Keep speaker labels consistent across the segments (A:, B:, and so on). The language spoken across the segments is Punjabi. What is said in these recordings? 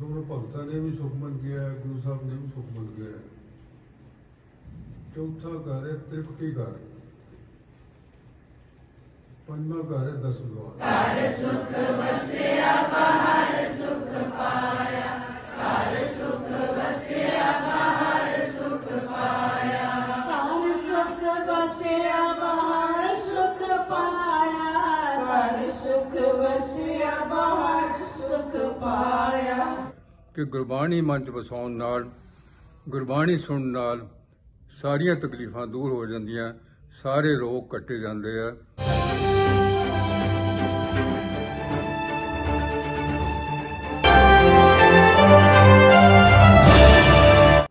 A: ਹੁਣ ਭਗਤਾਂ ਨੇ ਵੀ ਸੁਖ ਮੰਗਿਆ ਗੁਰੂ ਸਾਹਿਬ ਨੇ ਵੀ ਸੁਖ ਮੰਗਿਆ। ਚੌਥਾ ਘਰ ਹੈ ਤ੍ਰਿਪਟੀ ਘਰ। ਪੰਜਵਾਂ ਘਰ ਹੈ ਦਸ ਦੁਆਰ
B: ਘਰ ਸੁਖ ਵਸਿਆ ਬਾਹਰ ਸੁਖ ਪਾਇਆ। ਘਰ ਸੁਖ ਵਸਿਆ ਬਾਹਰ ਸੁਖ ਪਾਇਆ।
A: ਕਿ ਗੁਰਬਾਣੀ ਮਨ ਚ ਵਸਾਉਣ ਨਾਲ, ਗੁਰਬਾਣੀ ਸੁਣਨ ਨਾਲ ਸਾਰੀਆਂ ਤਕਲੀਫਾਂ ਦੂਰ ਹੋ ਜਾਂਦੀਆਂ, ਸਾਰੇ ਰੋਗ ਕੱਟੇ ਜਾਂਦੇ ਆ।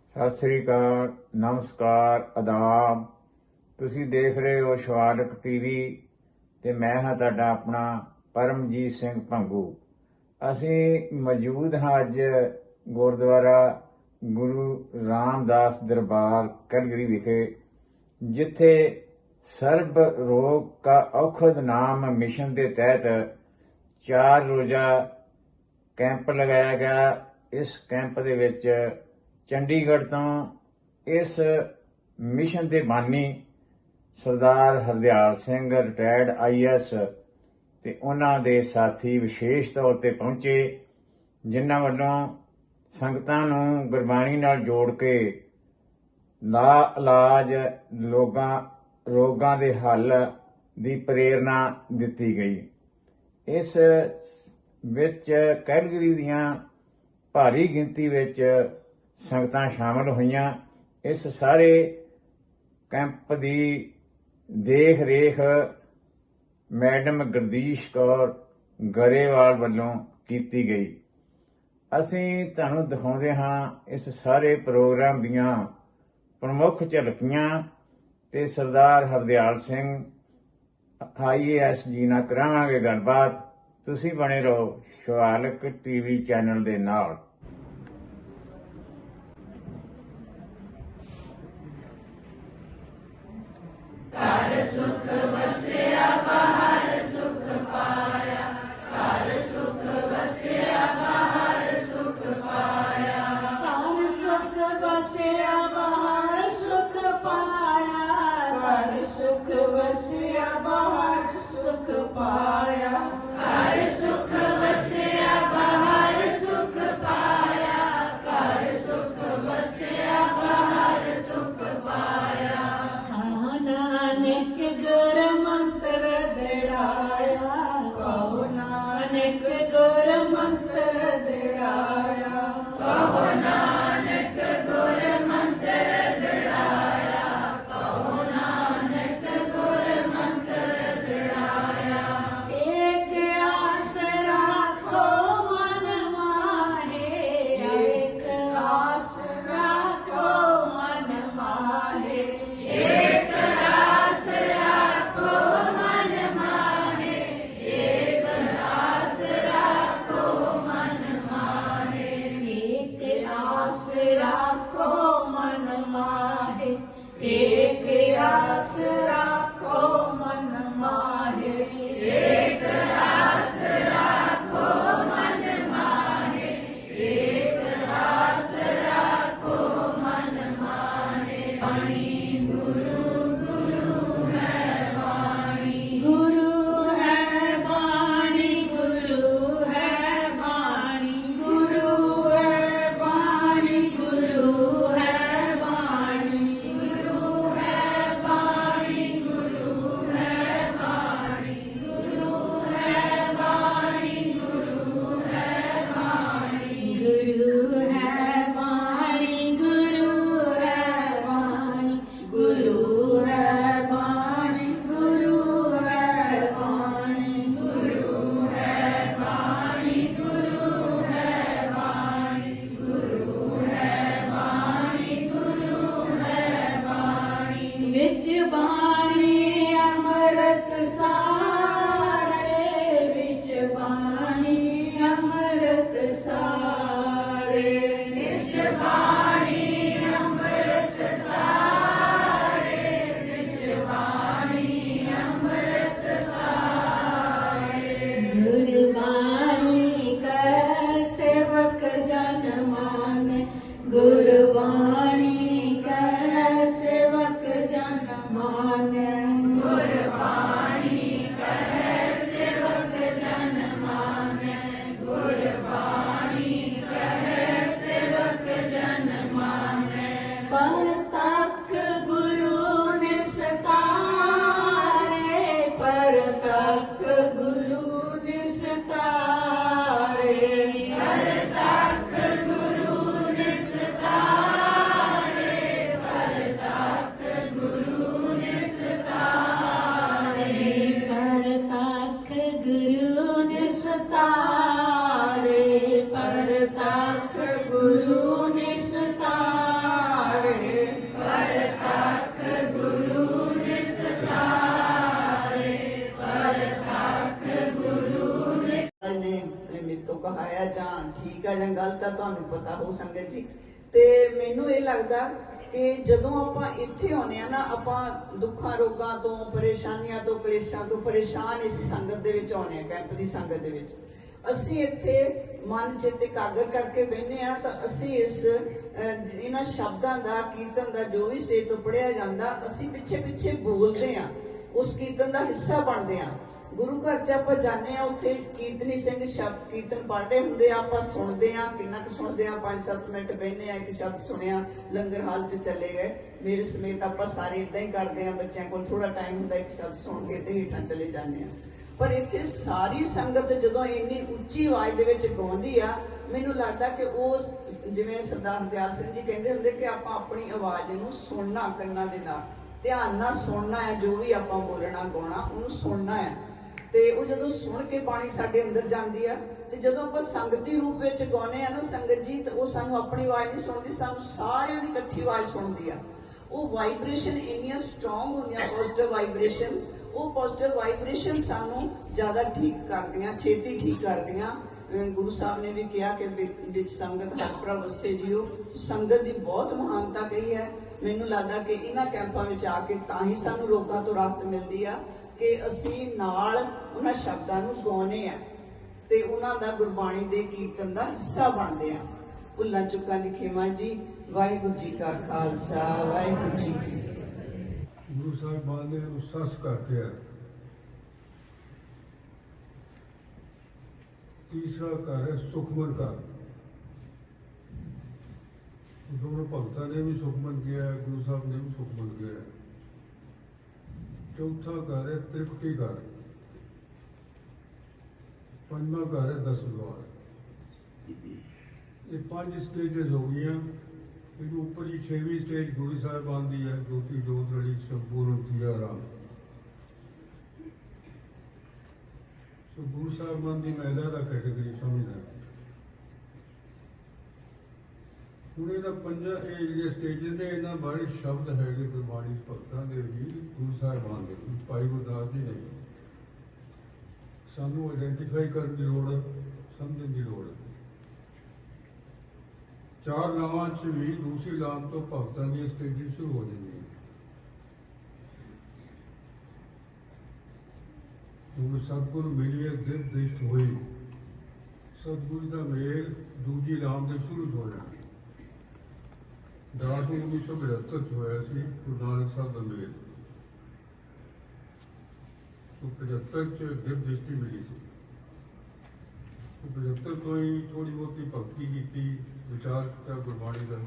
C: ਸਤਿ ਸ੍ਰੀ ਅਕਾਲ, ਨਮਸਕਾਰ ਆਦਾਬ ਤੁਸੀਂ ਦੇਖ ਰਹੇ ਹੋ ਸ਼ਵਾਲਕ ਟੀਵੀ ਤੇ ਮੈਂ ਹਾਂ ਤੁਹਾਡਾ ਆਪਣਾ ਪਰਮਜੀਤ ਸਿੰਘ ਭੰਗੂ। ਅਸੀਂ ਮੌਜੂਦ ਹਾਂ ਅੱਜ ਗੁਰਦੁਆਰਾ ਗੁਰੂ ਰਾਮਦਾਸ ਦਰਬਾਰ ਕਲਗਰੀ ਵਿਖੇ, ਜਿੱਥੇ ਸਰਬ ਰੋਗ ਕਾ ਔਖਦ ਨਾਮ ਮਿਸ਼ਨ ਦੇ ਤਹਿਤ ਚਾਰ ਰੋਜ਼ਾ ਕੈਂਪ ਲਗਾਇਆ ਗਿਆ। ਇਸ ਕੈਂਪ ਦੇ ਵਿੱਚ ਚੰਡੀਗੜ੍ਹ ਤੋਂ ਇਸ ਮਿਸ਼ਨ ਦੇ ਬਾਨੀ ਸਰਦਾਰ ਹਰਦਿਆਲ ਸਿੰਘ ਰਿਟਾਇਰਡ ਆਈਐਸ ਤੇ ਉਹਨਾਂ ਦੇ ਸਾਥੀ ਵਿਸ਼ੇਸ਼ ਤੌਰ ਤੇ ਪਹੁੰਚੇ, ਜਿਨ੍ਹਾਂ ਵੱਲੋਂ ਸੰਗਤਾਂ ਨੂੰ ਗੁਰਬਾਣੀ ਨਾਲ ਜੋੜ ਕੇ ਲਾ ਇਲਾਜ ਲੋਕਾਂ ਰੋਗਾਂ ਦੇ ਹੱਲ ਦੀ ਪ੍ਰੇਰਣਾ ਦਿੱਤੀ ਗਈ। ਇਸ ਵਿੱਚ ਕੈਲਗਰੀ ਦੀਆਂ ਭਾਰੀ ਗਿਣਤੀ ਵਿੱਚ ਸੰਗਤਾਂ ਸ਼ਾਮਲ ਹੋਈਆਂ। ਇਸ ਸਾਰੇ ਕੈਂਪ ਦੀ ਦੇਖ ਰੇਖ ਮੈਡਮ ਗੁਰਦੀਸ਼ ਕੌਰ ਗਰੇਵਾਲ ਵੱਲੋਂ ਕੀਤੀ ਗਈ। ਅਸੀਂ ਤੁਹਾਨੂੰ ਦਿਖਾਉਂਦੇ ਹਾਂ ਇਸ ਸਾਰੇ ਪ੍ਰੋਗਰਾਮ ਦੀਆਂ ਪ੍ਰਮੁੱਖ ਝਲਕੀਆਂ ਤੇ ਸਰਦਾਰ ਹਰਦਿਆਲ ਸਿੰਘ ਆਈਏਐਸ ਜੀ ਨਾਲ ਕਰਾਵਾਂਗੇ ਗੱਲਬਾਤ। ਤੁਸੀਂ ਬਣੇ ਰਹੋ ਸ਼ਵਾਲਕ ਟੀਵੀ ਚੈਨਲ ਦੇ ਨਾਲ।
B: ਸੁਖ ਵਸਿਆ ਬਾਹਰ ਸੁਖ ਪਾਇਆ ਜਨ
D: ਠੀਕ ਆ ਜਾਂ ਤੁਹਾਨੂੰ ਪਤਾ ਹੋ ਸੰਗਤ ਜੀ। ਤੇ ਮੈਨੂੰ ਇਹ ਲੱਗਦਾ ਕਿ ਜਦੋਂ ਆਪਾਂ ਇੱਥੇ ਆਉਂਦੇ ਆ ਨਾ, ਆਪਾਂ ਦੁੱਖਾਂ, ਰੋਗਾਂ ਤੋਂ, ਪਰੇਸ਼ਾਨੀਆਂ ਤੋਂ, ਕਲੇਸ਼ਾਂ ਤੋਂ ਪਰੇਸ਼ਾਨ ਇਸ ਸੰਗਤ ਦੇ ਵਿੱਚ ਆਉਂਦੇ ਆ ਕੈਂਪ ਦੀ ਸੰਗਤ ਦੇ ਵਿੱਚ। ਅਸੀਂ ਇੱਥੇ ਮਨ, ਚਿੱਤ ਇਕਾਗਰ ਕਰਕੇ ਬੈਠੇ ਆ ਤਾਂ ਅਸੀਂ ਇਸ ਇਹਨਾਂ ਸ਼ਬਦਾਂ ਦਾ, ਕੀਰਤਨ ਦਾ ਜੋ ਵੀ ਸਟੇਜ ਤੋਂ ਪੜਿਆ ਜਾਂਦਾ, ਅਸੀਂ ਪਿੱਛੇ ਪਿੱਛੇ ਬੋਲਦੇ ਆ ਉਸ ਕੀਰਤਨ ਦਾ ਹਿੱਸਾ ਬਣਦੇ ਆ ਗੁਰੂ ਘਰ ਚ ਆਪਾਂ ਜਾਂਦੇ ਆ ਉੱਥੇ ਕੀਰਤਨੀ ਸਿੰਘ ਸ਼ਬਦ ਕੀਰਤਨ ਪੜ੍ਹਦੇ ਹੁੰਦੇ ਆ, ਆਪਾਂ ਸੁਣਦੇ ਆ ਕਿੰਨਾ ਕੁ ਸੁਣਦੇ ਆ 5-7 ਮਿੰਟ ਬਹਿੰਦੇ ਆ ਇੱਕ ਸ਼ਬਦ ਸੁਣਿਆ, ਲੰਗਰ ਹਾਲ ਚ ਚਲੇ ਗਏ। ਮੇਰੇ ਸਮੇਤ ਆਪਾਂ ਸਾਰੇ ਇਦਾਂ ਹੀ ਕਰਦੇ ਆ ਬੱਚਿਆਂ ਕੋਲ ਥੋੜਾ ਟਾਈਮ ਹੁੰਦਾ, ਇੱਕ ਸ਼ਬਦ ਸੁਣ ਕੇ ਤੇ ਹੇਠਾਂ ਚਲੇ ਜਾਂਦੇ ਆ ਪਰ ਇੱਥੇ ਸਾਰੀ ਸੰਗਤ ਜਦੋਂ ਇੰਨੀ ਉੱਚੀ ਆਵਾਜ਼ ਦੇ ਵਿੱਚ ਗਾਉਂਦੀ ਆ, ਮੈਨੂੰ ਲੱਗਦਾ ਕਿ ਉਹ ਜਿਵੇਂ ਸਰਦਾਰ ਹਰਦਿਆਲ ਸਿੰਘ ਜੀ ਕਹਿੰਦੇ ਹੁੰਦੇ ਕਿ ਆਪਾਂ ਆਪਣੀ ਆਵਾਜ਼ ਨੂੰ ਸੁਣਨਾ ਕੰਨਾਂ ਦੇ ਨਾਲ, ਧਿਆਨ ਨਾਲ ਸੁਣਨਾ ਹੈ, ਜੋ ਵੀ ਆਪਾਂ ਬੋਲਣਾ, ਗਾਉਣਾ, ਉਹਨੂੰ ਸੁਣਨਾ ਹੈ। ਤੇ ਉਹ ਜਦੋਂ ਸੁਣ ਕੇ ਬਾਣੀ ਸਾਡੇ ਅੰਦਰ ਜਾਂਦੀ ਆ, ਤੇ ਜਦੋਂ ਆਪਾਂ ਸੰਗਤੀ ਰੂਪ ਵਿੱਚ ਗਾਉਨੇ ਆ ਨਾ, ਸੰਗਤ ਜੀ ਤੇ ਉਹ ਸਾਨੂੰ ਆਪਣੀ ਆਵਾਜ਼ ਨਹੀਂ ਸੁਣਦੀ, ਸਾਨੂੰ ਸਾਰਿਆਂ ਦੀ ਇਕੱਠੀ ਆਵਾਜ਼ ਸੁਣਦੀ ਆ। ਉਹ ਵਾਈਬ੍ਰੇਸ਼ਨ ਇੰਨੀਆਂ ਸਟਰੋਂਗ ਹੁੰਦੀਆਂ ਪੋਜ਼ਿਟਿਵ ਵਾਈਬ੍ਰੇਸ਼ਨ ਉਹ ਪੋਜ਼ਿਟਿਵ ਵਾਈਬ੍ਰੇਸ਼ਨ ਸਾਨੂੰ ਜ਼ਿਆਦਾ ਠੀਕ ਕਰਦੀਆਂ, ਛੇਤੀ ਠੀਕ ਕਰਦੀਆਂ। ਗੁਰੂ ਸਾਹਿਬ ਨੇ ਵੀ ਕਿਹਾ ਕਿ ਵਿੱਚ ਸੰਗਤ ਹਰ ਪ੍ਰਭ ਵਸੇ ਜੀਓ। ਸੰਗਤ ਦੀ ਬਹੁਤ ਮਹਾਨਤਾ ਕਹੀ ਹੈ। ਮੈਨੂੰ ਲੱਗਦਾ ਕਿ ਇਹਨਾਂ ਕੈਂਪਾਂ ਵਿੱਚ ਆ ਕੇ ਤਾਂ ਹੀ ਸਾਨੂੰ ਰੋਗਾਂ ਤੋਂ ਰਾਹਤ ਮਿਲਦੀ ਆ ਕਿ ਅਸੀਂ ਨਾਲ ਉਹਨਾਂ ਸ਼ਬਦਾਂ ਨੂੰ ਗਾਉਨੇ ਆ ਤੇ ਉਹਨਾਂ ਦਾ ਗੁਰਬਾਣੀ ਦੇ ਕੀਰਤਨ ਦਾ ਹਿੱਸਾ ਬਣਦੇ ਆ। ਭੁੱਲਾਂ ਚੁੱਕਾ ਦੀ ਖੇਮਾ ਜੀ, ਵਾਹਿਗੁਰੂ ਜੀ ਕਾ ਖਾਲਸਾ, ਵਾਹਿਗੁਰੂ ਜੀ ਕੀ
A: ਗੁਰੂ ਸਾਹਿਬਾਨ ਨੇ ਉਹ ਕਰਕੇ ਆ। ਤੀਸਰਾ ਘਰ ਹੈ ਸੁਖਮਨ ਘਰ। ਦੋਨੋਂ ਭਗਤਾਂ ਨੇ ਵੀ ਸੁਖਮਨ ਕਿਹਾ, ਗੁਰੂ ਸਾਹਿਬ ਨੇ ਵੀ ਸੁਖਮਨ ਕਿਹਾ। ਹੈ। ਚੌਥਾ ਘਰ ਹੈ ਤ੍ਰਿਪਟੀ ਘਰ। ਪੰਜਵਾਂ ਘਰ ਹੈ ਦਸ ਦਵਾਰ। ਇਹ ਪੰਜ ਸਟੇਜਸ ਹੋ ਗਈਆਂ। ਇਹਦੇ ਉੱਪਰ ਹੀ ਛੇਵੀਂ ਸਟੇਜ ਗੁਰੂ ਸਾਹਿਬ ਆਂਦੀ ਹੈ ਜੋਤੀ ਜੋਤ ਰਲੀ ਸੰਪੂਰਨ ਤੀਆ ਰਾਮ। ਸੋ ਗੁਰੂ ਸਾਹਿਬਾਨ ਦੀ ਮਹਿਲਾ ਦਾ ਕੈਟੇਗਰੀ ਸਮਝਦਾ। ਹੁਣ ਇਹਦਾ ਪੰਜਾ ਇਹ ਜਿਹੜੇ ਸਟੇਜਸ ਨੇ ਇਹਨਾਂ ਬਾਰੇ ਸ਼ਬਦ ਹੈਗੇ ਗੁਰਬਾਣੀ ਭਗਤਾਂ ਦੇ ਵੀ ਗੁਰੂ ਸਾਹਿਬਾਨ ਦੇ ਵੀ, ਭਾਈ ਗੁਰਦਾਸ ਜੀ ਨੇ ਸਾਨੂੰ ਆਇਡੈਂਟੀਫਾਈ ਕਰਨ ਦੀ ਲੋੜ ਹੈ ਸਮਝਣ ਦੀ ਲੋੜ। ਹੈ ਚਾਰ ਨਾਵਾਂ ਚ ਵੀ ਦੂਸਰੀ ਲਾਮ ਤੋਂ ਭਗਤਾਂ ਦੀਆਂ ਸਟੇਜਸ ਸ਼ੁਰੂ ਹੋ ਜਾਂਦੀਆਂ ਉਹ ਸਤਿਗੁਰੂ ਮਿਲਿਏ ਦਿਲ ਦ੍ਰਿਸ਼ਟ ਹੋਈ ਸਤਿਗੁਰੂ ਦਾ ਮੇਲ ਦੂਜੀ ਲਾਮ ਦੇ ਸ਼ੁਰੂ ਤੋਂ ਹੋਇਆ। ਦਾਸ ਨੂੰ 1972 ਚ ਹੋਇਆ ਸੀ, ਗੁਰੂ ਨਾਨਕ ਸਾਹਿਬ ਦਾ ਮੇਲ। ਉਹ 75 ਚ ਦਿਵ ਦ੍ਰਿਸ਼ਟੀ ਮਿਲੀ ਸੀ। ਉਹ 75 ਤੋਂ ਹੀ ਥੋੜੀ ਬਹੁਤੀ ਭਗਤੀ ਕੀਤੀ, ਵਿਚਾਰ ਕੀਤਾ ਗੁਰਬਾਣੀ ਦਾ।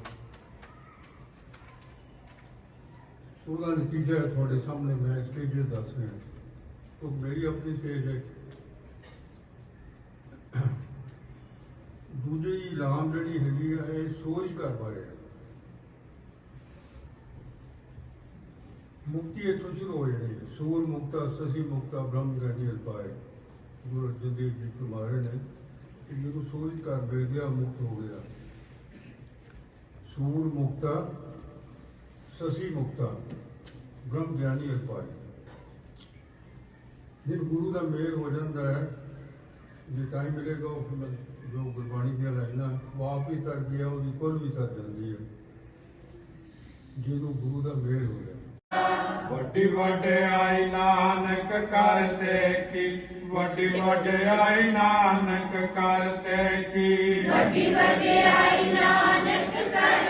A: ਉਹਦਾ ਨਤੀਜਾ ਤੁਹਾਡੇ ਸਾਹਮਣੇ, ਮੈਂ ਸਟੇਜ ਦੱਸ ਰਿਹਾ। ਉਹ ਮੇਰੀ ਆਪਣੀ ਸਟੇਜ ਹੈ। ਦੂਜੀ ਰਾਮ ਜਿਹੜੀ ਹੈਗੀ ਆ, ਇਹ ਸੋਚ ਕਰ ਬਾਰੇ ਹੈ ਮੁਕਤੀ ਇੱਥੋਂ ਸ਼ੁਰੂ ਹੋ ਜਾਣੀ ਹੈ। ਸੂਰ ਮੁਕਤਾ ਸਸੀ ਮੁਕਤਾ, ਬ੍ਰਹਮ ਗਿਆਨੀ ਅਲਪਾਏ। ਗੁਰੂ ਅਰਜਨ ਦੇਵ ਜੀ ਕੁਮਾਰੇ ਨੇ ਕਿ ਜਦੋਂ ਸੋਚ ਕਰ ਬੈਠ ਗਿਆ, ਮੁਕਤ ਹੋ ਗਿਆ। ਸੂਰ ਮੁਕਤਾ ਸਸੀ ਮੁਕਤਾ, ਬ੍ਰਹਮ ਗਿਆਨੀ ਅਲਪਾਏ। ਜੇ ਗੁਰੂ ਦਾ ਮੇਲ ਹੋ ਜਾਂਦਾ ਹੈ, ਜੇ ਟਾਈਮ ਮਿਲੇਗਾ, ਉਹ ਫਿਰ ਮੈਂ ਜੋ ਗੁਰਬਾਣੀ ਦੀਆਂ ਲਾਈਨਾਂ, ਉਹ ਆਪ ਹੀ ਤਰ ਗਿਆ, ਉਹਦੀ ਕੁੱਲ ਵੀ ਤਰ ਜਾਂਦੀ ਹੈ। ਜਦੋਂ ਗੁਰੂ ਦਾ ਮੇਲ ਹੋ ਗਿਆ
E: ਵੱਡੀ ਵਡਿਆਈ ਨਾਨਕ ਕਰਤੇ ਕੀ ਵੱਡੀ ਵਡਿਆਈ ਨਾਨਕ ਕਰਤੇ ਕੀ
B: ਵੱਡੀ ਵਡਿਆਈ ਨਾਨਕ ਕਰ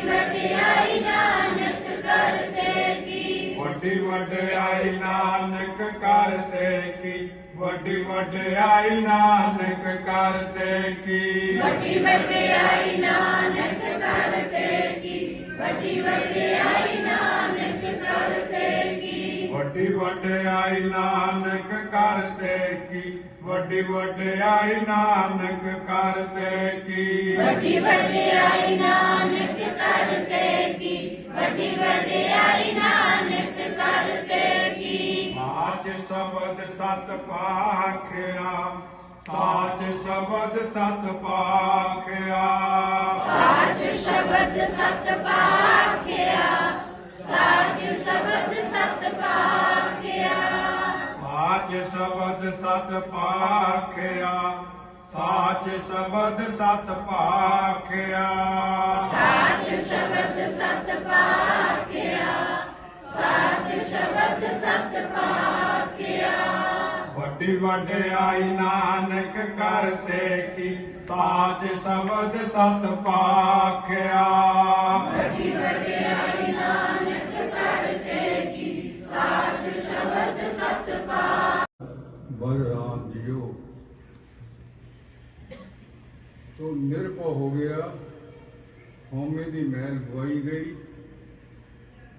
B: ਵਡਿਆਈ ਨਾਨਕ ਕਰਤੇ ਕੀ
E: ਵੱਡੀ ਵਡਿਆਈ ਨਾਨਕ ਕਰਤੇ ਕੀ ਵੱਡੀ ਵਡਿਆਈ ਨਾਨਕ ਕਰਤੇ ਕੀ
B: ਵੱਡੀ ਵਡਿਆਈ ਨਾਨਕ ਕਰਤੇ ਕੀ ਵੱਡੀ ਵਡਿਆਈ ਨਾਨਕ ਕਰਤੇ ਕੀ
E: ਵੱਡੀ ਵਡਿਆਈ ਨਾਨਕ ਕਰਤੇ ਕੀ ਵੱਡੀ ਵਡਿਆਈ ਨਾਨਕ ਕਰਤੇ ਕੀ
B: ਵੱਡੀ ਵਡਿਆਈ ਨਾਨਕ ਕਰਤੇ ਕੀ ਵੱਡੀ ਵਡਿਆਈ ਨਾਨਕ ਕਰਤੇ ਕੀ
E: ਸਾਚ ਸ਼ਬਦ ਸਤ ਪਾਖਿਆ। ਸਾਚ ਸ਼ਬਦ ਸਤ ਪਾਖਿਆ।
B: ਸਾਚ ਸ਼ਬਦ ਸਤ ਪਾਖਿਆ। ਸਾਚ ਸ਼ਬਦ ਸਤ ਪਾਖਿਆ।
E: ਸਾਚ ਸ਼ਬਦ ਸਤ ਪਾਖਿਆ। ਸਾਚ ਸ਼ਬਦ ਸਤ ਪਾਖਿਆ।
B: ਸਾਚ ਸ਼ਬਦ ਸਤ ਪਾਖਿਆ। ਸਾਚ ਸ਼ਬਦ ਸਤ ਪਾਖਿਆ।
E: ਵੱਡੀ ਵਡਿਆਈ ਨਾਨਕ ਕਰਤੇ ਕੀ ਸਾਚ ਸ਼ਬਦ ਸਤ ਪਾਖਿਆ।
B: ਵੱਡੀ ਵਡਿਆਈ ਨਾਨਕ ਕਰਤੇ ਕੀ ਸਾਚ ਸ਼ਬਦ ਸਤ
A: ਬਲ ਰਾਮ ਜੀਓ। ਤੋ ਨਿਰਭਉ ਹੋ ਗਿਆ। ਹਉਮੈ ਦੀ ਮੈਲ ਗਵਾਈ ਗਈ।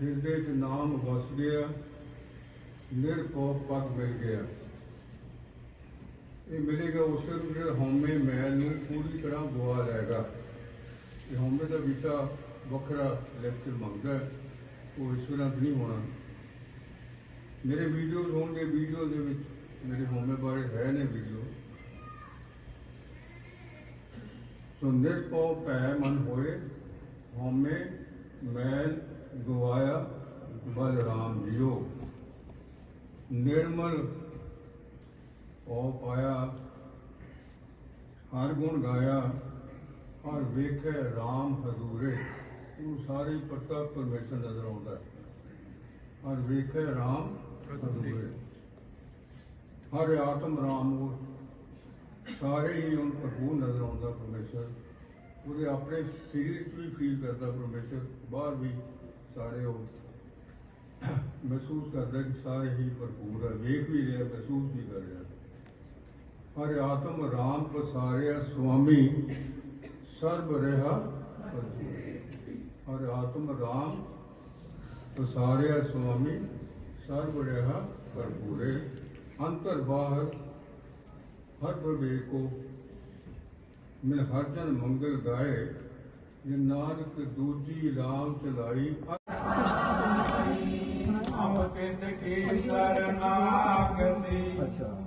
A: ਹਿਰਦੇ 'ਚ ਨਾਮ ਵਸ ਗਿਆ। ਨਿਰਭਉ ਪਦ ਮਿਲ ਗਿਆ। ਇਹ ਮਿਲੇਗਾ ਉਸ ਨੂੰ ਜਿਹੜਾ ਹਉਮੈ ਮੈਲ ਨੂੰ ਪੂਰੀ ਤਰ੍ਹਾਂ ਗਵਾ ਲਏਗਾ ਇਹ ਹਉਮੈ ਦਾ ਵਿਸ਼ਾ ਵੱਖਰਾ ਲੈਕਚਰ ਮੰਗਦਾ ਉਹ ਇਸ ਤਰ੍ਹਾਂ ਨਹੀਂ ਹੋਣਾ। ਮੇਰੇ ਵੀਡੀਓਜ਼ ਹੋਣਗੇ ਵੀਡੀਓ ਦੇ ਵਿੱਚ ਮੇਰੇ ਹਉਮੈ ਬਾਰੇ ਹੈ ਨੇ ਵੀਡੀਓ ਸੋ ਨਿਰਭਉ ਭੈ ਮਨ ਹੋਏ, ਹਉਮੈ ਮੈਲ ਗਵਾਇਆ ਬਲ ਰਾਮ ਜੀਓ। ਨਿਰਮਲ ਉਹ ਪਾਇਆ, ਹਰ ਗੁਣ ਗਾਇਆ, ਹਰ ਵੇਖੇ ਰਾਮ ਹਜ਼ੂਰੇ। ਉਹ ਸਾਰੇ ਪੱਤਾ ਪਰਮੇਸ਼ਰ ਨਜ਼ਰ ਆਉਂਦਾ ਹਰ ਵੇਖੇ ਰਾਮ ਹਜ਼ੂਰੇ। ਹਰ ਆਤਮ ਰਾਮ ਉਹ। ਸਾਰੇ ਹੀ ਉਹਨ ਭਰਪੂਰ ਨਜ਼ਰ ਆਉਂਦਾ ਪਰਮੇਸ਼ਰ। ਉਹਦੇ ਆਪਣੇ ਸਰੀਰ 'ਚ ਵੀ ਫੀਲ ਕਰਦਾ ਪਰਮੇਸ਼ਰ। ਬਾਹਰ ਵੀ ਸਾਰੇ ਉਹ ਮਹਿਸੂਸ ਕਰਦਾ ਕਿ ਸਾਰੇ ਹੀ ਭਰਪੂਰ ਹੈ। ਵੇਖ ਵੀ ਰਿਹਾ, ਮਹਿਸੂਸ ਵੀ ਕਰ ਰਿਹਾ। हर
E: आत्म राम पसारे स्वामी सर्व रहा हर आत्म राम पसारे स्वामी सर्व रहा पर पूरे अंतर
F: बाहर हर प्रवे को मैं हर जन मंगल गाए। ये नानक दूजी राम चलाई। हम किसकी शरणागति। अच्छा।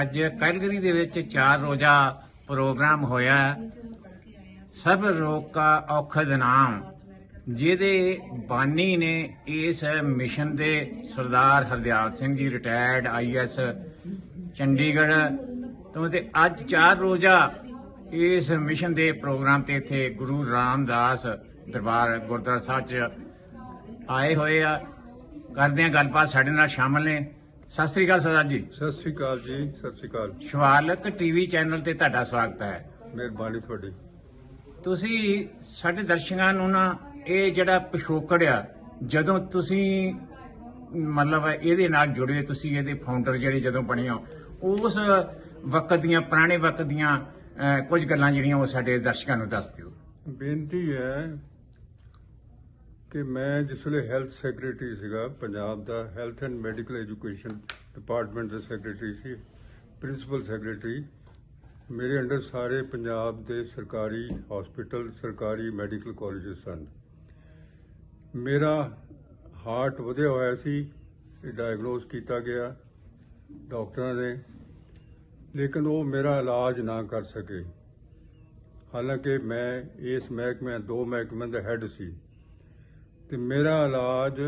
C: ਅੱਜ ਕੈਲਗਰੀ ਦੇ ਵਿੱਚ ਚਾਰ ਰੋਜ਼ਾ ਪ੍ਰੋਗਰਾਮ ਹੋਇਆ। ਸਭ ਰੋਗ ਕਾ ਔਖਦ ਨਾਮ, ਜਿਹਦੇ ਬਾਨੀ ਨੇ ਇਸ ਮਿਸ਼ਨ ਦੇ ਸਰਦਾਰ ਹਰਦਿਆਲ ਸਿੰਘ ਜੀ ਰਿਟਾਇਰਡ ਆਈਐਸ ਚੰਡੀਗੜ੍ਹ ਤੋਂ ਤੇ ਅੱਜ ਚਾਰ ਰੋਜ਼ਾ ਇਸ ਮਿਸ਼ਨ ਦੇ ਪ੍ਰੋਗਰਾਮ ਤੇ ਇੱਥੇ ਗੁਰੂ ਰਾਮਦਾਸ ਦਰਬਾਰ ਗੁਰਦੁਆਰਾ ਸਾਹਿਬ ਚ ਆਏ ਹੋਏ ਆ। ਕਰਦੇ ਆ ਗੱਲਬਾਤ, ਸਾਡੇ ਨਾਲ ਸ਼ਾਮਲ ਨੇ। ਸਤਿ ਸ੍ਰੀ ਅਕਾਲ ਸਰਦਾਰ ਜੀ।
A: ਸਤਿ ਸ੍ਰੀ ਅਕਾਲ ਜੀ ਸਤਿ ਸ੍ਰੀ ਅਕਾਲ।
C: ਸ਼ਿਵਾਲਕ ਟੀਵੀ ਚੈਨਲ ਤੇ ਤੁਹਾਡਾ ਸਵਾਗਤ ਹੈ।
A: ਮਿਹਰਬਾਨੀ ਤੁਹਾਡੀ।
C: ਤੁਸੀਂ ਸਾਡੇ ਦਰਸ਼ਕਾਂ ਨੂੰ ਨਾ ਇਹ ਜਿਹੜਾ ਪਿਛੋਕੜ ਆ ਜਦੋਂ ਤੁਸੀਂ ਮਤਲਬ ਇਹਦੇ ਨਾਲ ਜੁੜੇ ਤੁਸੀਂ ਇਹਦੇ ਫਾਊਂਡਰ ਜਿਹੜੇ ਜਦੋਂ ਬਣੇ ਹੋ ਉਸ ਵਕਤ ਦੀਆਂ ਪੁਰਾਣੇ ਵਕਤ ਦੀਆਂ ਕੁਝ ਗੱਲਾਂ ਜਿਹੜੀਆਂ ਉਹ ਸਾਡੇ ਦਰਸ਼ਕਾਂ ਨੂੰ ਦੱਸ ਦਿਓ।
A: ਬੇਨਤੀ ਹੈ ਕਿ ਮੈਂ ਜਿਸ ਵੇਲੇ ਹੈਲਥ ਸੈਕਟਰੀ ਸੀਗਾ, ਪੰਜਾਬ ਦਾ health and medical education department the secretary ਸੀ ਪ੍ਰਿੰਸੀਪਲ ਸੈਕਟਰੀ ਮੇਰੇ ਅੰਡਰ ਸਾਰੇ ਪੰਜਾਬ ਦੇ ਸਰਕਾਰੀ ਹਸਪੀਟਲ ਸਰਕਾਰੀ ਮੈਡੀਕਲ ਕਾਲਜਸ ਸਨ। ਮੇਰਾ ਹਾਰਟ ਵਧਿਆ ਹੋਇਆ ਸੀ, ਇਹ ਡਾਇਗਨੋਸ ਕੀਤਾ ਗਿਆ ਡਾਕਟਰਾਂ ਨੇ, ਲੇਕਿਨ ਉਹ ਮੇਰਾ ਇਲਾਜ ਨਾ ਕਰ ਸਕੇ। ਹਾਲਾਂਕਿ ਮੈਂ ਇਸ ਮਹਿਕਮੇ, ਦੋ ਮਹਿਕਮਿਆਂ ਦਾ ਹੈੱਡ ਸੀ। ਤੇ ਮੇਰਾ ਇਲਾਜ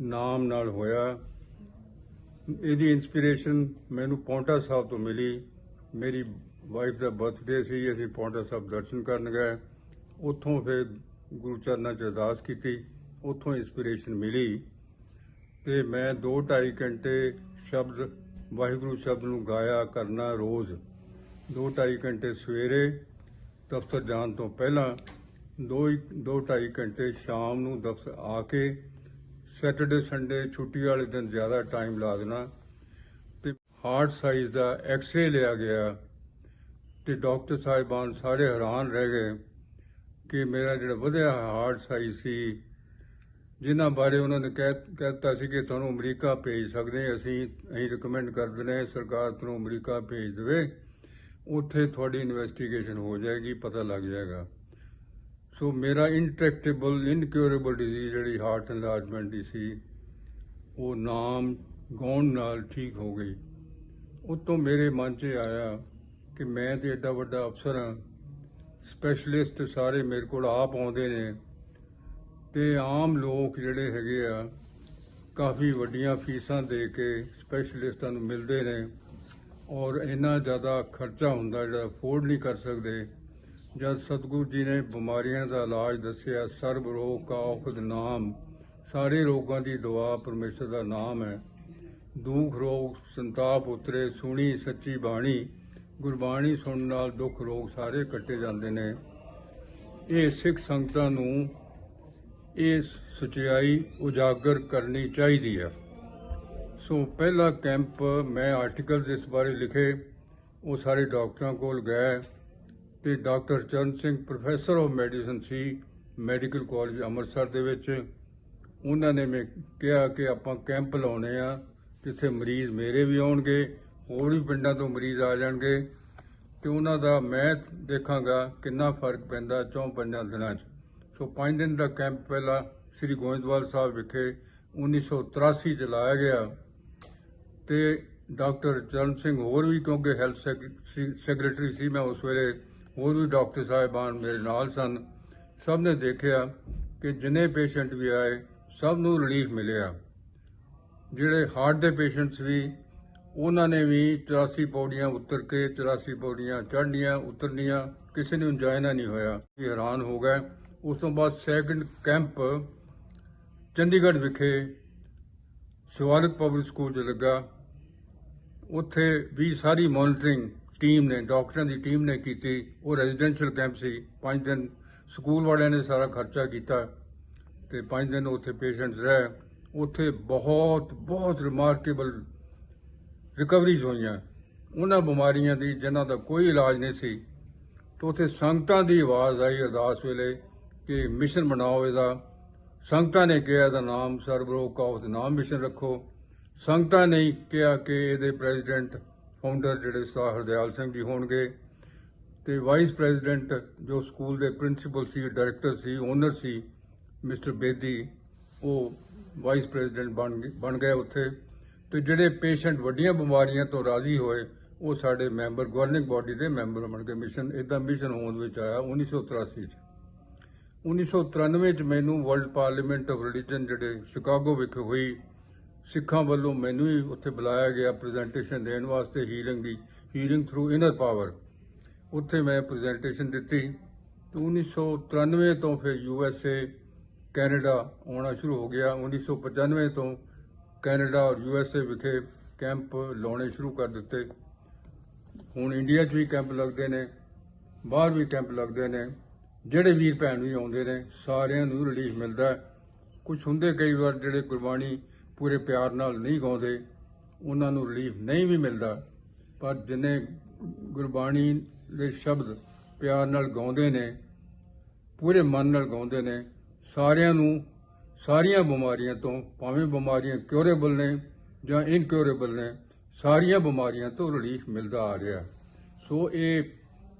A: ਨਾਮ ਨਾਲ ਹੋਇਆ। ਇਹਦੀ ਇਨਸਪੀਰੇਸ਼ਨ ਮੈਨੂੰ ਪੌਂਟਾ ਸਾਹਿਬ ਤੋਂ ਮਿਲੀ। ਮੇਰੀ ਵਾਈਫ ਦਾ ਬਰਥਡੇ ਸੀ, ਅਸੀਂ ਪੌਂਟਾ ਸਾਹਿਬ ਦਰਸ਼ਨ ਕਰਨ ਗਏ। ਉੱਥੋਂ ਫਿਰ ਗੁਰੂ ਚਰਨਾਂ 'ਚ ਅਰਦਾਸ ਕੀਤੀ, ਉੱਥੋਂ ਇਨਸਪੀਰੇਸ਼ਨ ਮਿਲੀ। ਤੇ ਮੈਂ 2.5 ਘੰਟੇ ਸ਼ਬਦ, ਵਾਹਿਗੁਰੂ ਸ਼ਬਦ ਨੂੰ ਗਾਇਆ ਕਰਨਾ ਰੋਜ਼। 2.5 ਘੰਟੇ ਸਵੇਰੇ ਦਫ਼ਤਰ ਜਾਣ ਤੋਂ ਪਹਿਲਾਂ 2 2.5 ਘੰਟੇ ਸ਼ਾਮ ਨੂੰ ਦਫ਼ਤਰ ਆ ਕੇ ਸੈਟਰਡੇ ਸੰਡੇ ਛੁੱਟੀ ਵਾਲੇ ਦਿਨ ਜ਼ਿਆਦਾ ਟਾਈਮ ਲਾ ਦੇਣਾ ਤੇ ਹਾਰਟ ਸਾਈਜ਼ ਦਾ ਐਕਸ-ਰੇ ਲਿਆ ਗਿਆ ਤੇ ਡਾਕਟਰ ਸਾਹਿਬਾਨ ਸਾਰੇ ਹੈਰਾਨ ਰਹਿ ਗਏ ਕਿ ਮੇਰਾ ਜਿਹੜਾ ਵਧਿਆ ਹਾਰਟ ਸਾਈਜ਼ ਸੀ, ਜਿਨ੍ਹਾਂ ਬਾਰੇ ਉਹਨਾਂ ਨੇ ਕਹਿ ਦਿੱਤਾ ਸੀ ਕਿ ਤੁਹਾਨੂੰ ਅਮਰੀਕਾ ਭੇਜ ਸਕਦੇ ਅਸੀਂ ਅਸੀਂ ਰეკਮੈਂਡ ਕਰ ਦਿੰਦੇ ਹਾਂ, ਸਰਕਾਰ ਤੁਹਾਨੂੰ ਅਮਰੀਕਾ ਭੇਜ ਦੇਵੇ, ਉੱਥੇ ਤੁਹਾਡੀ ਇਨਵੈਸਟੀਗੇਸ਼ਨ ਹੋ ਜਾਏਗੀ, ਪਤਾ ਲੱਗ ਜਾਏਗਾ। ਸੋ ਮੇਰਾ ਇਨਟ੍ਰੈਕਟੇਬਲ ਇਨਕਿਉਰੇਬਲ ਡਿਜ਼ੀਜ਼ ਜਿਹੜੀ ਹਾਰਟ ਐਨਲਾਰਜਮੈਂਟ ਦੀ ਸੀ ਉਹ ਨਾਮ ਗਾਉਣ ਨਾਲ ਠੀਕ ਹੋ ਗਈ ਉਤੋਂ ਮੇਰੇ ਮਨ 'ਚ ਆਇਆ ਕਿ ਮੈਂ ਤੇ ਐਡਾ ਵੱਡਾ ਅਫਸਰ ਹਾਂ ਸਪੈਸ਼ਲਿਸਟ ਸਾਰੇ ਮੇਰੇ ਕੋਲ ਆਪ ਆਉਂਦੇ ਨੇ ਤੇ ਆਮ ਲੋਕ ਜਿਹੜੇ ਹੈਗੇ ਆ ਕਾਫੀ ਵੱਡੀਆਂ ਫੀਸਾਂ ਦੇ ਕੇ ਸਪੈਸ਼ਲਿਸਟਾਂ ਨੂੰ ਮਿਲਦੇ ਨੇ ਔਰ ਇੰਨਾ ਜ਼ਿਆਦਾ ਖਰਚਾ ਹੁੰਦਾ ਜਿਹੜਾ ਅਫੋਰਡ ਨਹੀਂ ਕਰ ਸਕਦੇ ਜਦ ਸਤਿਗੁਰੂ ਜੀ ਨੇ ਬਿਮਾਰੀਆਂ ਦਾ ਇਲਾਜ ਦੱਸਿਆ, ਸਰਬ ਰੋਗ ਕਾ ਔਖਦ ਨਾਮ, ਸਾਰੇ ਰੋਗਾਂ ਦੀ ਦਵਾ ਪਰਮੇਸ਼ਰ ਦਾ ਨਾਮ ਹੈ। ਦੁੱਖ, ਰੋਗ, ਸੰਤਾਪ ਉਤਰੇ, ਸੁਣੀ ਸੱਚੀ ਬਾਣੀ, ਗੁਰਬਾਣੀ ਸੁਣਨ ਨਾਲ ਦੁੱਖ, ਰੋਗ ਸਾਰੇ ਕੱਟੇ ਜਾਂਦੇ ਨੇ। ਇਹ ਸਿੱਖ ਸੰਗਤਾਂ ਨੂੰ ਇਹ ਸਚਾਈ ਉਜਾਗਰ ਕਰਨੀ ਚਾਹੀਦੀ ਹੈ। ਸੋ ਪਹਿਲਾ ਕੈਂਪ ਮੈਂ ਆਰਟੀਕਲਸ ਇਸ ਬਾਰੇ ਲਿਖੇ, ਉਹ ਸਾਰੇ ਡਾਕਟਰਾਂ ਕੋਲ ਗਏ। ਤੇ doctor Charan Singh, professor of medicine C, medical college Amritsar ਦੇ ਵਿੱਚ। ਉਹਨਾਂ ਨੇ ਮੈਂ ਕਿਹਾ ਕਿ ਆਪਾਂ ਕੈਂਪ ਲਾਉਣੇ ਆ, ਜਿੱਥੇ ਮਰੀਜ਼ ਮੇਰੇ ਵੀ ਆਉਣਗੇ, ਹੋਰ ਵੀ ਪਿੰਡਾਂ ਤੋਂ ਮਰੀਜ਼ ਆ ਜਾਣਗੇ। ਤੇ ਉਹਨਾਂ ਦਾ ਮੈਂ ਦੇਖਾਂਗਾ ਕਿੰਨਾ ਫ਼ਰਕ ਪੈਂਦਾ ਚੌਂ ਪੰਜਾਂ ਦਿਨਾਂ 'ਚ। ਸੋ ਪੰਜ ਦਿਨ ਦਾ ਕੈਂਪ ਪਹਿਲਾਂ ਸ੍ਰੀ ਗੋਇੰਦਵਾਲ ਸਾਹਿਬ ਵਿਖੇ 1983 ਚ ਲਾਇਆ ਗਿਆ। ਤੇ ਡਾਕਟਰ ਚਰਨ ਸਿੰਘ ਹੋਰ ਵੀ ਕਿਉਂਕਿ ਹੈਲਥ ਸੈਕਟਰੀ ਸੀ, ਮੈਂ ਉਸ ਵੇਲੇ ਹੋਰ ਵੀ ਡਾਕਟਰ ਸਾਹਿਬਾਨ ਮੇਰੇ ਨਾਲ ਸਨ। ਸਭ ਨੇ ਦੇਖਿਆ ਕਿ ਜਿੰਨੇ ਪੇਸ਼ੈਂਟ ਵੀ ਆਏ, ਸਭ ਨੂੰ ਰਿਲੀਫ ਮਿਲਿਆ। ਜਿਹੜੇ ਹਾਰਟ ਦੇ ਪੇਸ਼ੈਂਟਸ ਵੀ, ਉਹਨਾਂ ਨੇ ਵੀ 84 ਪੌੜੀਆਂ ਉਤਰ ਕੇ 84 ਪੌੜੀਆਂ ਚੜ੍ਹਨੀਆਂ, ਉਤਰਨੀਆਂ, ਕਿਸੇ ਨੂੰ ਇੰਜਾਇਨਾ ਨਹੀਂ ਹੋਇਆ। ਹੈਰਾਨ ਹੋ ਗਏ। ਉਸ ਤੋਂ ਬਾਅਦ ਸੈਕੰਡ ਕੈਂਪ ਚੰਡੀਗੜ੍ਹ ਵਿਖੇ ਸਵਾਰਕ ਪਬਲਿਕ ਸਕੂਲ 'ਚ ਲੱਗਾ। ਉੱਥੇ ਵੀ ਸਾਰੀ ਮੋਨਿਟਰਿੰਗ ਟੀਮ ਨੇ, ਡਾਕਟਰਾਂ ਦੀ ਟੀਮ ਨੇ ਕੀਤੀ। ਉਹ ਰੈਜ਼ੀਡੈਂਸ਼ੀਅਲ ਕੈਂਪ ਸੀ। ਪੰਜ ਦਿਨ ਸਕੂਲ ਵਾਲਿਆਂ ਨੇ ਸਾਰਾ ਖਰਚਾ ਕੀਤਾ ਤੇ ਪੰਜ ਦਿਨ ਉੱਥੇ ਪੇਸ਼ੈਂਟਸ ਰਹੇ। ਉੱਥੇ ਬਹੁਤ ਬਹੁਤ ਰਿਮਾਰਕੇਬਲ ਰਿਕਵਰੀਜ਼ ਹੋਈਆਂ। ਉਹਨਾਂ ਬਿਮਾਰੀਆਂ ਦੀ ਜਿਨ੍ਹਾਂ ਦਾ ਕੋਈ ਇਲਾਜ ਨਹੀਂ ਸੀ। ਤਾਂ ਉੱਥੇ ਸੰਗਤਾਂ ਦੀ ਆਵਾਜ਼ ਆਈ ਅਰਦਾਸ ਵੇਲੇ ਕਿ ਮਿਸ਼ਨ ਬਣਾਓ ਇਹਦਾ। ਸੰਗਤਾਂ ਨੇ ਕਿਹਾ ਇਹਦਾ ਨਾਮ ਸਰਬਰੋਗ ਕਾ ਉਸ ਨਾਮ ਮਿਸ਼ਨ ਰੱਖੋ। ਸੰਗਤਾਂ ਨੇ ਕਿਹਾ ਕਿ ਇਹਦੇ ਪ੍ਰੈਜ਼ੀਡੈਂਟ ਫਾਊਂਡਰ ਜਿਹੜੇ ਸਰਦਾਰ ਹਰਦਿਆਲ ਸਿੰਘ ਜੀ ਹੋਣਗੇ ਤੇ ਵਾਈਸ ਪ੍ਰੈਜ਼ੀਡੈਂਟ ਜੋ ਸਕੂਲ ਦੇ ਪ੍ਰਿੰਸੀਪਲ ਸੀ ਡਾਇਰੈਕਟਰ ਸੀ ਓਨਰ ਸੀ ਮਿਸਟਰ ਬੇਦੀ, ਉਹ ਵਾਈਸ ਪ੍ਰੈਜ਼ੀਡੈਂਟ ਬਣ ਗਏ- ਬਣ ਗਏ ਉੱਥੇ ਤੇ ਜਿਹੜੇ ਪੇਸ਼ੈਂਟ ਵੱਡੀਆਂ ਬਿਮਾਰੀਆਂ ਤੋਂ ਰਾਜ਼ੀ ਹੋਏ, ਉਹ ਸਾਡੇ ਮੈਂਬਰ ਗਵਰਨਿੰਗ ਬਾਡੀ ਦੇ ਮੈਂਬਰ ਬਣ ਕੇ ਮਿਸ਼ਨ ਇਦਾਂ ਮਿਸ਼ਨ ਹੋਂਦ ਵਿੱਚ ਆਇਆ 1983 ਚ। 1993 ਚ ਮੈਨੂੰ ਵਰਲਡ ਪਾਰਲੀਮੈਂਟ ਆਫ ਰਿਲੀਜਨ ਜਿਹੜੇ ਸ਼ਿਕਾਗੋ ਵਿਖੇ ਹੋਈ ਸਿੱਖਾਂ ਵੱਲੋਂ ਮੈਨੂੰ ਹੀ ਉੱਥੇ ਬੁਲਾਇਆ ਗਿਆ ਪ੍ਰੈਜੈਂਟੇਸ਼ਨ ਦੇਣ ਵਾਸਤੇ ਹੀਲਿੰਗ ਦੀ ਹੀਲਿੰਗ ਥਰੂ ਇਨਰ ਪਾਵਰ ਉੱਥੇ ਮੈਂ ਪ੍ਰੈਜੈਂਟੇਸ਼ਨ ਦਿੱਤੀ। ਤੇ 1993 ਤੋਂ ਫਿਰ ਯੂ ਐਸ ਏ ਕੈਨੇਡਾ ਆਉਣਾ ਸ਼ੁਰੂ ਹੋ ਗਿਆ। 1995 ਤੋਂ ਕੈਨੇਡਾ ਔਰ ਯੂ ਐਸ ਏ ਵਿਖੇ ਕੈਂਪ ਲਾਉਣੇ ਸ਼ੁਰੂ ਕਰ ਦਿੱਤੇ। ਹੁਣ ਇੰਡੀਆ 'ਚ ਵੀ ਕੈਂਪ ਲੱਗਦੇ ਨੇ, ਬਾਹਰ ਵੀ ਕੈਂਪ ਲੱਗਦੇ ਨੇ। ਜਿਹੜੇ ਵੀਰ ਭੈਣ ਵੀ ਆਉਂਦੇ ਨੇ, ਸਾਰਿਆਂ ਨੂੰ ਰਿਲੀਫ ਮਿਲਦਾ। ਕੁਝ ਹੁੰਦੇ ਕਈ ਵਾਰ ਜਿਹੜੇ ਗੁਰਬਾਣੀ ਪੂਰੇ ਪਿਆਰ ਨਾਲ ਨਹੀਂ ਗਾਉਂਦੇ, ਉਹਨਾਂ ਨੂੰ ਰਿਲੀਫ ਨਹੀਂ ਵੀ ਮਿਲਦਾ। ਪਰ ਜਿਨੇ ਗੁਰਬਾਣੀ ਦੇ ਸ਼ਬਦ ਪਿਆਰ ਨਾਲ ਗਾਉਂਦੇ ਨੇ, ਪੂਰੇ ਮਨ ਨਾਲ ਗਾਉਂਦੇ ਨੇ, ਸਾਰਿਆਂ ਨੂੰ ਸਾਰੀਆਂ ਬਿਮਾਰੀਆਂ ਤੋਂ, ਭਾਵੇਂ ਬਿਮਾਰੀਆਂ ਕਿਉਰੇਬਲ ਨੇ ਜਾਂ ਇਨਕਿਉਰੇਬਲ ਨੇ, ਸਾਰੀਆਂ ਬਿਮਾਰੀਆਂ ਤੋਂ ਰਿਲੀਫ ਮਿਲਦਾ ਆ ਰਿਹਾ। ਸੋ ਇਹ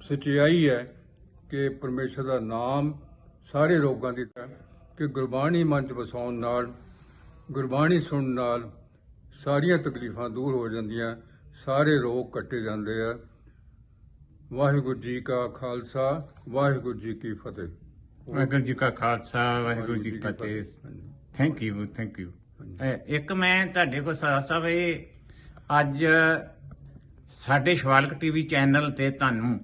A: ਸਚਾਈ ਹੈ ਕਿ ਪਰਮੇਸ਼ਰ ਦਾ ਨਾਮ ਸਾਰੇ ਰੋਗਾਂ ਦੀ ਕਿ ਗੁਰਬਾਣੀ ਮਨ ਚ ਵਸਾਉਣ ਨਾਲ ਗੁਰਬਾਣੀ ਸੁਣਨ ਨਾਲ ਸਾਰੀਆਂ ਤਕਲੀਫਾਂ ਦੂਰ ਹੋ ਜਾਂਦੀਆਂ ਸਾਰੇ ਰੋਗ ਕੱਟੇ ਜਾਂਦੇ ਆ। ਵਾਹਿਗੁਰੂ ਜੀ ਕਾ ਖਾਲਸਾ ਵਾਹਿਗੁਰੂ ਜੀ ਕੀ ਫਤਿਹ।
C: ਵਾਹਿਗੁਰੂ ਜੀ ਕਾ ਖਾਲਸਾ ਵਾਹਿਗੁਰੂ ਜੀ ਕੀ ਫਤਿਹ। Thank you thank you. ਇੱਕ ਮੈਂ ਤੁਹਾਡੇ ਕੋਲ ਸਾਹ ਸਾਹਿਬ ਇਹ ਅੱਜ ਸਾਡੇ ਸ਼ਵਾਲਕ ਟੀਵੀ ਚੈਨਲ ਤੇ ਤੁਹਾਨੂੰ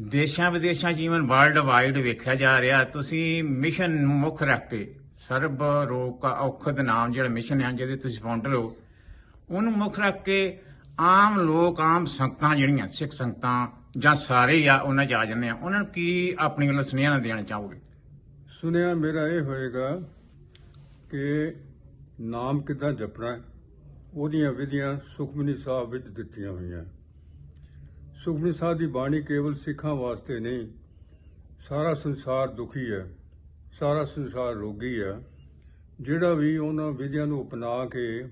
C: ਦੇਸ਼ਾਂ ਵਿਦੇਸ਼ਾਂ 'ਚ ਈਵਨ ਵਰਲਡ ਵਾਈਡ ਵੇਖਿਆ ਜਾ ਰਿਹਾ। ਤੁਸੀਂ ਮਿਸ਼ਨ ਨੂੰ ਮੁੱਖ ਰੱਖ ਕੇ ਸਰਬ ਰੋਗ ਕਾ ਔਖਦ ਨਾਮ ਜਿਹੜਾ ਮਿਸ਼ਨ ਹੈ ਜਿਹਦੇ ਤੁਸੀਂ ਫਾਊਂਡਰ ਹੋ ਉਹਨੂੰ ਮੁੱਖ ਰੱਖ ਕੇ ਆਮ ਲੋਕ ਆਮ ਸੰਗਤਾਂ ਜਿਹੜੀਆਂ ਸਿੱਖ ਸੰਗਤਾਂ ਜਾਂ ਸਾਰੇ ਆ ਉਹਨਾਂ 'ਚ ਆ ਜਾਂਦੇ ਆ। ਉਹਨਾਂ ਨੂੰ ਕੀ ਆਪਣੀ ਵੱਲੋਂ ਸੁਨੇਹਾ ਦੇਣਾ ਚਾਹੋਗੇ?
A: ਸੁਨੇਹਾ ਮੇਰਾ ਇਹ ਹੋਏਗਾ ਕਿ ਨਾਮ ਕਿੱਦਾਂ ਜਪਣਾ ਹੈ, ਉਹਦੀਆਂ ਵਿਧੀਆਂ ਸੁਖਮਨੀ ਸਾਹਿਬ ਵਿੱਚ ਦਿੱਤੀਆਂ ਹੋਈਆਂ। ਸੁਖਮਨੀ ਸਾਹਿਬ ਦੀ ਬਾਣੀ ਕੇਵਲ ਸਿੱਖਾਂ ਵਾਸਤੇ ਨਹੀਂ ਸਾਰਾ ਸੰਸਾਰ ਦੁਖੀ ਹੈ। ਸਾਰਾ ਸੰਸਾਰ ਰੋਗੀ ਹੈ ਜਿਹੜਾ ਵੀ ਉਹਨਾਂ ਵਿਧੀਆਂ ਨੂੰ ਅਪਣਾ ਕੇ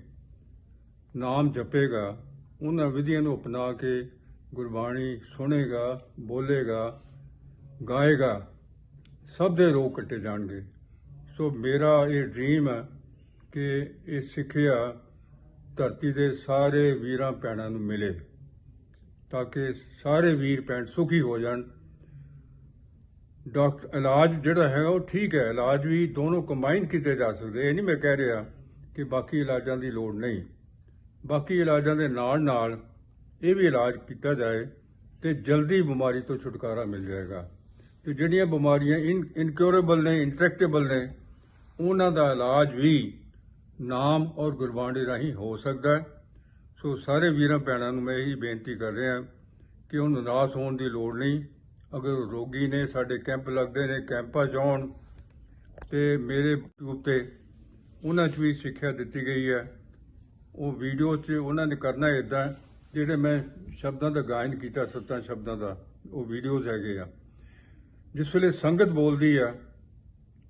A: ਨਾਮ ਜਪੇਗਾ, ਉਹਨਾਂ ਵਿਧੀਆਂ ਨੂੰ ਅਪਣਾ ਕੇ ਗੁਰਬਾਣੀ ਸੁਣੇਗਾ, ਬੋਲੇਗਾ, ਗਾਏਗਾ, ਸਭ ਦੇ ਰੋਗ ਕੱਟੇ ਜਾਣਗੇ। ਸੋ ਮੇਰਾ ਇਹ ਡ੍ਰੀਮ ਹੈ ਕਿ ਇਹ ਸਿੱਖਿਆ ਧਰਤੀ ਦੇ ਸਾਰੇ ਵੀਰਾਂ, ਭੈਣਾਂ ਨੂੰ ਮਿਲੇ, ਤਾਂ ਕਿ ਸਾਰੇ ਵੀਰ, ਭੈਣ ਸੁਖੀ ਹੋ ਜਾਣ। ਡਾਕਟਰ ਇਲਾਜ ਜਿਹੜਾ ਹੈਗਾ ਉਹ ਠੀਕ ਹੈ, ਇਲਾਜ ਵੀ ਦੋਨੋਂ ਕੰਬਾਈਨ ਕੀਤੇ ਜਾ ਸਕਦੇ ਇਹ ਨਹੀਂ ਮੈਂ ਕਹਿ ਰਿਹਾ ਕਿ ਬਾਕੀ ਇਲਾਜਾਂ ਦੀ ਲੋੜ ਨਹੀਂ। ਬਾਕੀ ਇਲਾਜਾਂ ਦੇ ਨਾਲ ਨਾਲ ਇਹ ਵੀ ਇਲਾਜ ਕੀਤਾ ਜਾਏ ਤੇ ਜਲਦੀ ਬਿਮਾਰੀ ਤੋਂ ਛੁਟਕਾਰਾ ਮਿਲ ਜਾਏਗਾ। ਤੇ ਜਿਹੜੀਆਂ ਬਿਮਾਰੀਆਂ ਇਨ ਇਨਕਿਉਰੇਬਲ ਨੇ ਇੰਟਰੈਕਟੇਬਲ ਨੇ, ਉਹਨਾਂ ਦਾ ਇਲਾਜ ਵੀ ਨਾਮ ਔਰ ਗੁਰਬਾਣੀ ਰਾਹੀਂ ਹੋ ਸਕਦਾ ਹੈ। ਸੋ ਸਾਰੇ ਵੀਰਾਂ ਭੈਣਾਂ ਨੂੰ ਮੈਂ ਇਹੀ ਬੇਨਤੀ ਕਰ ਰਿਹਾ ਕਿ ਉਹਨੂੰ ਨਿਰਾਸ਼ ਹੋਣ ਦੀ ਲੋੜ ਨਹੀਂ। ਅਗਰ ਰੋਗੀ ਨੇ ਸਾਡੇ ਕੈਂਪ ਲੱਗਦੇ ਨੇ, ਕੈਂਪਾਂ 'ਚ ਆਉਣ ਤੇ ਮੇਰੇ YouTube ਤੇ ਉਹਨਾਂ 'ਚ ਵੀ ਸਿੱਖਿਆ ਦਿੱਤੀ ਗਈ ਹੈ। ਉਹ ਵੀਡੀਓ 'ਚ ਉਹਨਾਂ ਨੇ ਕਰਨਾ ਇਦਾਂ ਜਿਹੜੇ ਮੈਂ ਸ਼ਬਦਾਂ ਦਾ ਗਾਇਨ ਕੀਤਾ, ਸੱਤਾਂ ਸ਼ਬਦਾਂ ਦਾ, ਉਹ ਵੀਡੀਓਜ਼ ਹੈਗੇ ਆ। ਜਿਸ ਵੇਲੇ ਸੰਗਤ ਬੋਲਦੀ ਆ,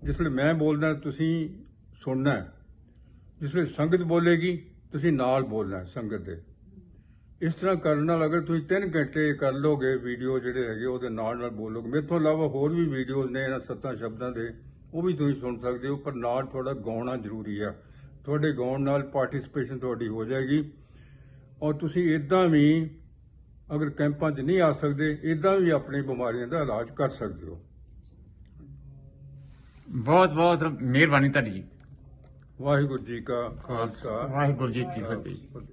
A: ਜਿਸ ਵੇਲੇ ਮੈਂ ਬੋਲਦਾ, ਤੁਸੀਂ ਸੁਣਨਾ ਜਿਸ ਵੇਲੇ ਸੰਗਤ ਬੋਲੇਗੀ, ਤੁਸੀਂ ਨਾਲ ਬੋਲਣਾ ਸੰਗਤ ਦੇ। ਇਸ ਤਰ੍ਹਾਂ ਕਰਨ ਨਾਲ ਅਗਰ ਤੁਸੀਂ 3 ਘੰਟੇ ਕਰ ਲੋਗੇ ਵੀਡੀਓ ਜਿਹੜੇ ਹੈਗੇ ਉਹਦੇ ਨਾਲ ਨਾਲ ਬੋਲੋਗੇ। ਮੇਰੇ ਤੋਂ ਇਲਾਵਾ ਹੋਰ ਵੀ ਵੀਡੀਓਜ਼ ਨੇ ਇਹਨਾਂ ਸੱਤਾਂ ਸ਼ਬਦਾਂ ਦੇ ਉਹ ਵੀ ਤੁਸੀਂ ਸੁਣ ਸਕਦੇ ਹੋ ਪਰ ਨਾਲ ਥੋੜਾ ਗਾਉਣਾ ਜ਼ਰੂਰੀ ਆ। ਤੁਹਾਡੇ ਗਾਉਣ ਨਾਲ ਪਾਰਟਿਸਿਪੇਸ਼ਨ ਤੁਹਾਡੀ ਹੋ ਜਾਏਗੀ। ਔਰ ਤੁਸੀਂ ਇਦਾਂ ਵੀ ਅਗਰ ਕੈਂਪਾਂ 'ਚ ਨਹੀਂ ਆ ਸਕਦੇ ਇਦਾਂ ਵੀ ਆਪਣੀ ਬਿਮਾਰੀਆਂ ਦਾ ਇਲਾਜ ਕਰ ਸਕਦੇ ਹੋ।
C: ਬਹੁਤ ਬਹੁਤ ਮਿਹਰਬਾਨੀ ਤੁਹਾਡੀ
A: ਵਾਹਿਗੁਰੂ ਜੀ ਕਾ ਖਾਲਸਾ।
C: ਵਾਹਿਗੁਰੂ ਜੀ ਕੀ
A: ਫਤਿਹ।